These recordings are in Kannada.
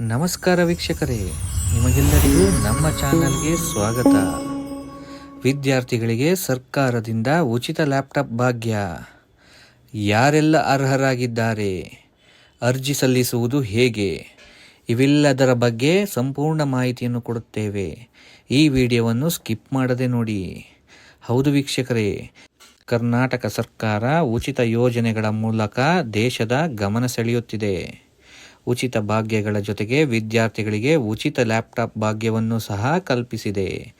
ನಮಸ್ಕಾರ ವೀಕ್ಷಕರೇ, ನಿಮಗೆಲ್ಲರಿಗೂ ನಮ್ಮ ಚಾನಲ್ಗೆ ಸ್ವಾಗತ. ವಿದ್ಯಾರ್ಥಿಗಳಿಗೆ ಸರ್ಕಾರದಿಂದ ಉಚಿತ ಲ್ಯಾಪ್ಟಾಪ್ ಭಾಗ್ಯ. ಯಾರೆಲ್ಲ ಅರ್ಹರಾಗಿದ್ದಾರೆ? ಅರ್ಜಿ ಸಲ್ಲಿಸುವುದು ಹೇಗೆ? ಇವೆಲ್ಲದರ ಬಗ್ಗೆ ಸಂಪೂರ್ಣ ಮಾಹಿತಿಯನ್ನು ಕೊಡುತ್ತೇವೆ. ಈ ವಿಡಿಯೋವನ್ನು ಸ್ಕಿಪ್ ಮಾಡದೆ ನೋಡಿ. ಹೌದು ವೀಕ್ಷಕರೇ, ಕರ್ನಾಟಕ ಸರ್ಕಾರ ಉಚಿತ ಯೋಜನೆಗಳ ಮೂಲಕ ದೇಶದ ಗಮನ ಸೆಳೆಯುತ್ತಿದೆ. ಉಚಿತ ಭಾಗ್ಯಗಳ ಜೊತೆಗೆ ವಿದ್ಯಾರ್ಥಿಗಳಿಗೆ ಉಚಿತ ಲ್ಯಾಪ್ಟಾಪ್ ಭಾಗ್ಯವನ್ನು ಸಹ ಕಲ್ಪಿಸಿದೆ.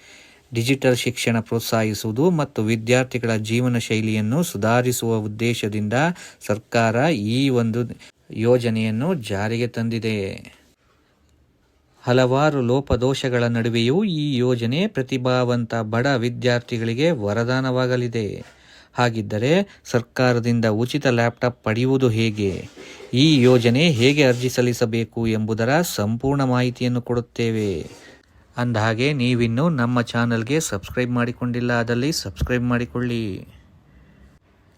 ಡಿಜಿಟಲ್ ಶಿಕ್ಷಣ ಪ್ರೋತ್ಸಾಹಿಸುವುದು ಮತ್ತು ವಿದ್ಯಾರ್ಥಿಗಳ ಜೀವನ ಶೈಲಿಯನ್ನು ಸುಧಾರಿಸುವ ಉದ್ದೇಶದಿಂದ ಸರ್ಕಾರ ಈ ಒಂದು ಯೋಜನೆಯನ್ನು ಜಾರಿಗೆ ತಂದಿದೆ. ಹಲವಾರು ಲೋಪದೋಷಗಳ ನಡುವೆಯೂ ಈ ಯೋಜನೆ ಪ್ರತಿಭಾವಂತ ಬಡ ವಿದ್ಯಾರ್ಥಿಗಳಿಗೆ ವರದಾನವಾಗಲಿದೆ. ಹಾಗಿದ್ದರೆ ಸರ್ಕಾರದಿಂದ ಉಚಿತ ಲ್ಯಾಪ್ಟಾಪ್ ಪಡೆಯುವುದು ಹೇಗೆ? ಈ ಯೋಜನೆ ಹೇಗೆ ಅರ್ಜಿ ಸಲ್ಲಿಸಬೇಕು ಎಂಬುದರ ಸಂಪೂರ್ಣ ಮಾಹಿತಿಯನ್ನು ಕೊಡುತ್ತೇವೆ. ಅಂದಹಾಗೆ ನೀವಿನ್ನು ನಮ್ಮ ಚಾನಲ್ಗೆ ಸಬ್ಸ್ಕ್ರೈಬ್ ಮಾಡಿಕೊಂಡಿಲ್ಲ ಅದಲ್ಲಿ ಸಬ್ಸ್ಕ್ರೈಬ್ ಮಾಡಿಕೊಳ್ಳಿ.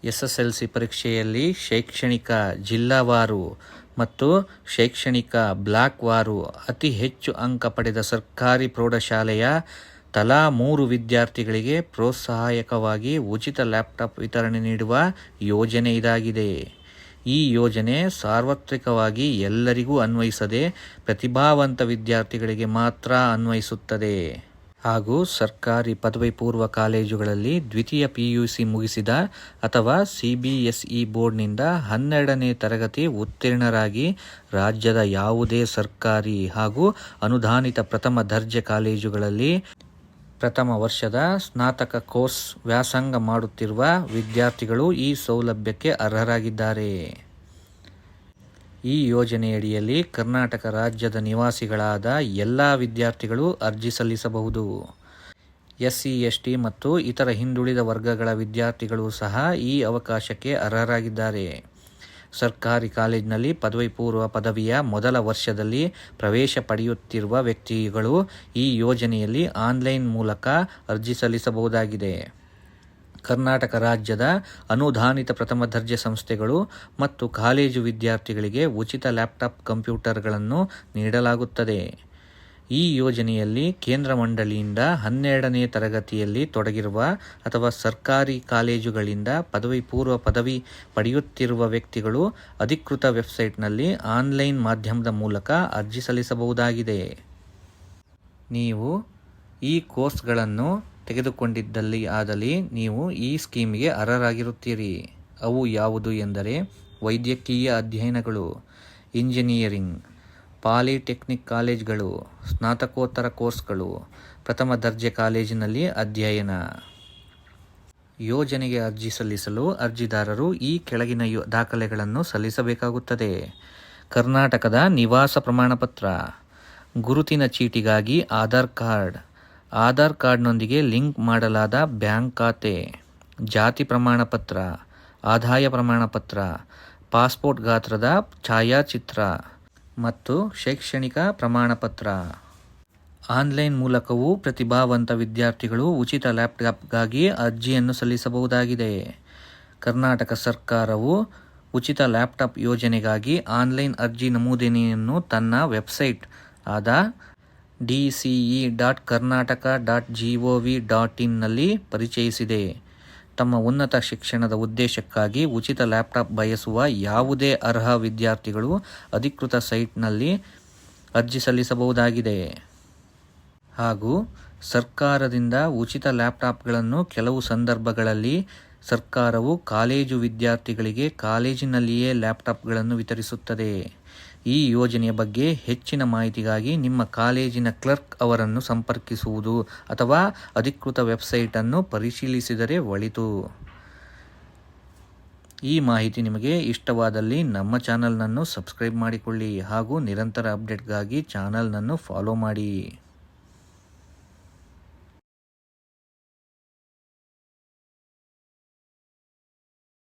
ಎಸ್ ಎಸ್ ಎಲ್ ಸಿ ಪರೀಕ್ಷೆಯಲ್ಲಿ ಶೈಕ್ಷಣಿಕ ಜಿಲ್ಲಾವಾರು ಮತ್ತು ಶೈಕ್ಷಣಿಕ ಬ್ಲಾಕ್ ವಾರು ಅತಿ ಹೆಚ್ಚು ಅಂಕ ಪಡೆದ ಸರ್ಕಾರಿ ಪ್ರೌಢಶಾಲೆಯ ತಲಾ ಮೂರು ವಿದ್ಯಾರ್ಥಿಗಳಿಗೆ ಪ್ರೋತ್ಸಾಹಕವಾಗಿ ಉಚಿತ ಲ್ಯಾಪ್ಟಾಪ್ ವಿತರಣೆ ನೀಡುವ ಯೋಜನೆ ಇದಾಗಿದೆ. ಈ ಯೋಜನೆ ಸಾರ್ವತ್ರಿಕವಾಗಿ ಎಲ್ಲರಿಗೂ ಅನ್ವಯಿಸದೆ ಪ್ರತಿಭಾವಂತ ವಿದ್ಯಾರ್ಥಿಗಳಿಗೆ ಮಾತ್ರ ಅನ್ವಯಿಸುತ್ತದೆ. ಹಾಗೂ ಸರ್ಕಾರಿ ಪದವಿ ಪೂರ್ವ ಕಾಲೇಜುಗಳಲ್ಲಿ ದ್ವಿತೀಯ ಪಿಯುಸಿ ಮುಗಿಸಿದ ಅಥವಾ ಸಿಬಿಎಸ್ಇ ಬೋರ್ಡ್ನಿಂದ ಹನ್ನೆರಡನೇ ತರಗತಿ ಉತ್ತೀರ್ಣರಾಗಿ ರಾಜ್ಯದ ಯಾವುದೇ ಸರ್ಕಾರಿ ಹಾಗೂ ಅನುದಾನಿತ ಪ್ರಥಮ ದರ್ಜೆ ಕಾಲೇಜುಗಳಲ್ಲಿ ಪ್ರಥಮ ವರ್ಷದ ಸ್ನಾತಕ ಕೋರ್ಸ್ ವ್ಯಾಸಂಗ ಮಾಡುತ್ತಿರುವ ವಿದ್ಯಾರ್ಥಿಗಳು ಈ ಸೌಲಭ್ಯಕ್ಕೆ ಅರ್ಹರಾಗಿದ್ದಾರೆ. ಈ ಯೋಜನೆಯಡಿಯಲ್ಲಿ ಕರ್ನಾಟಕ ರಾಜ್ಯದ ನಿವಾಸಿಗಳಾದ ಎಲ್ಲ ವಿದ್ಯಾರ್ಥಿಗಳು ಅರ್ಜಿ ಸಲ್ಲಿಸಬಹುದು. ಎಸ್ ಸಿ ಮತ್ತು ಇತರ ಹಿಂದುಳಿದ ವರ್ಗಗಳ ವಿದ್ಯಾರ್ಥಿಗಳು ಸಹ ಈ ಅವಕಾಶಕ್ಕೆ ಅರ್ಹರಾಗಿದ್ದಾರೆ. ಸರ್ಕಾರಿ ಕಾಲೇಜಿನಲ್ಲಿ ಪದವಿ ಪೂರ್ವ ಪದವಿಯ ಮೊದಲ ವರ್ಷದಲ್ಲಿ ಪ್ರವೇಶ ಪಡೆಯುತ್ತಿರುವ ವ್ಯಕ್ತಿಗಳು ಈ ಯೋಜನೆಯಲ್ಲಿ ಆನ್ಲೈನ್ ಮೂಲಕ ಅರ್ಜಿ ಸಲ್ಲಿಸಬಹುದಾಗಿದೆ. ಕರ್ನಾಟಕ ರಾಜ್ಯದ ಅನುದಾನಿತ ಪ್ರಥಮ ದರ್ಜೆ ಸಂಸ್ಥೆಗಳು ಮತ್ತು ಕಾಲೇಜು ವಿದ್ಯಾರ್ಥಿಗಳಿಗೆ ಉಚಿತ ಲ್ಯಾಪ್ಟಾಪ್ ಕಂಪ್ಯೂಟರ್ಗಳನ್ನು ನೀಡಲಾಗುತ್ತದೆ. ಈ ಯೋಜನೆಯಲ್ಲಿ ಕೇಂದ್ರ ಮಂಡಳಿಯಿಂದ ಹನ್ನೆರಡನೇ ತರಗತಿಯಲ್ಲಿ ತೊಡಗಿರುವ ಅಥವಾ ಸರ್ಕಾರಿ ಕಾಲೇಜುಗಳಿಂದ ಪದವಿ ಪೂರ್ವ ಪದವಿ ಪಡೆಯುತ್ತಿರುವ ವ್ಯಕ್ತಿಗಳು ಅಧಿಕೃತ ವೆಬ್ಸೈಟ್ನಲ್ಲಿ ಆನ್ಲೈನ್ ಮಾಧ್ಯಮದ ಮೂಲಕ ಅರ್ಜಿ ಸಲ್ಲಿಸಬಹುದಾಗಿದೆ. ನೀವು ಈ ಕೋರ್ಸ್ಗಳನ್ನು ತೆಗೆದುಕೊಂಡಿದ್ದಲ್ಲಿ ಆದಲ್ಲಿ ನೀವು ಈ ಸ್ಕೀಮ್ಗೆ ಅರ್ಹರಾಗಿರುತ್ತೀರಿ. ಅವು ಯಾವುದು ಎಂದರೆ ವೈದ್ಯಕೀಯ ಅಧ್ಯಯನಗಳು, ಇಂಜಿನಿಯರಿಂಗ್ ಪಾಲಿಟೆಕ್ನಿಕ್ ಕಾಲೇಜ್ಗಳು, ಸ್ನಾತಕೋತ್ತರ ಕೋರ್ಸ್ಗಳು, ಪ್ರಥಮ ದರ್ಜೆ ಕಾಲೇಜಿನಲ್ಲಿ ಅಧ್ಯಯನ. ಯೋಜನೆಗೆ ಅರ್ಜಿ ಸಲ್ಲಿಸಲು ಅರ್ಜಿದಾರರು ಈ ಕೆಳಗಿನ ದಾಖಲೆಗಳನ್ನು ಸಲ್ಲಿಸಬೇಕಾಗುತ್ತದೆ. ಕರ್ನಾಟಕದ ನಿವಾಸ ಪ್ರಮಾಣಪತ್ರ. ಗುರುತಿನ ಚೀಟಿಗಾಗಿ ಆಧಾರ್ ಕಾರ್ಡ್. ಆಧಾರ್ ಕಾರ್ಡ್ನೊಂದಿಗೆ ಲಿಂಕ್ ಮಾಡಲಾದ ಬ್ಯಾಂಕ್ ಖಾತೆ. ಜಾತಿ ಪ್ರಮಾಣಪತ್ರ. ಆದಾಯ ಪ್ರಮಾಣಪತ್ರ. ಪಾಸ್ಪೋರ್ಟ್ ಗಾತ್ರದ ಛಾಯಾಚಿತ್ರ. ಮತ್ತು ಶೈಕ್ಷಣಿಕ ಪ್ರಮಾಣಪತ್ರ. ಆನ್ಲೈನ್ ಮೂಲಕವೂ ಪ್ರತಿಭಾವಂತ ವಿದ್ಯಾರ್ಥಿಗಳು ಉಚಿತ ಲ್ಯಾಪ್ಟಾಪ್ಗಾಗಿ ಅರ್ಜಿಯನ್ನು ಸಲ್ಲಿಸಬಹುದಾಗಿದೆ. ಕರ್ನಾಟಕ ಸರ್ಕಾರವು ಉಚಿತ ಲ್ಯಾಪ್ಟಾಪ್ ಯೋಜನೆಗಾಗಿ ಆನ್ಲೈನ್ ಅರ್ಜಿ ನಮೂದನೆಯನ್ನು ತನ್ನ ವೆಬ್ಸೈಟ್ ಆದ D C dot Karnataka dot G O V dot ಇನ್ನಲ್ಲಿ ಪರಿಚಯಿಸಿದೆ. ತಮ್ಮ ಉನ್ನತ ಶಿಕ್ಷಣದ ಉದ್ದೇಶಕ್ಕಾಗಿ ಉಚಿತ ಲ್ಯಾಪ್ಟಾಪ್ ಬಯಸುವ ಯಾವುದೇ ಅರ್ಹ ವಿದ್ಯಾರ್ಥಿಗಳು ಅಧಿಕೃತ ಸೈಟ್ನಲ್ಲಿ ಅರ್ಜಿ ಸಲ್ಲಿಸಬಹುದಾಗಿದೆ. ಹಾಗೂ ಸರ್ಕಾರದಿಂದ ಉಚಿತ ಲ್ಯಾಪ್ಟಾಪ್ಗಳನ್ನು ಕೆಲವು ಸಂದರ್ಭಗಳಲ್ಲಿ ಸರ್ಕಾರವು ಕಾಲೇಜು ವಿದ್ಯಾರ್ಥಿಗಳಿಗೆ ಕಾಲೇಜಿನಲ್ಲಿಯೇ ಲ್ಯಾಪ್ಟಾಪ್ಗಳನ್ನು ವಿತರಿಸುತ್ತದೆ. ಈ ಯೋಜನೆಯ ಬಗ್ಗೆ ಹೆಚ್ಚಿನ ಮಾಹಿತಿಗಾಗಿ ನಿಮ್ಮ ಕಾಲೇಜಿನ ಕ್ಲರ್ಕ್ ಅವರನ್ನು ಸಂಪರ್ಕಿಸುವುದು ಅಥವಾ ಅಧಿಕೃತ ವೆಬ್ಸೈಟನ್ನು ಪರಿಶೀಲಿಸಿದರೆ ಒಳಿತು. ಈ ಮಾಹಿತಿ ನಿಮಗೆ ಇಷ್ಟವಾದಲ್ಲಿ ನಮ್ಮ ಚಾನಲ್ನನ್ನು ಸಬ್ಸ್ಕ್ರೈಬ್ ಮಾಡಿಕೊಳ್ಳಿ ಹಾಗೂ ನಿರಂತರ ಅಪ್ಡೇಟ್ಗಾಗಿ ಚಾನಲ್ನನ್ನು ಫಾಲೋ ಮಾಡಿ.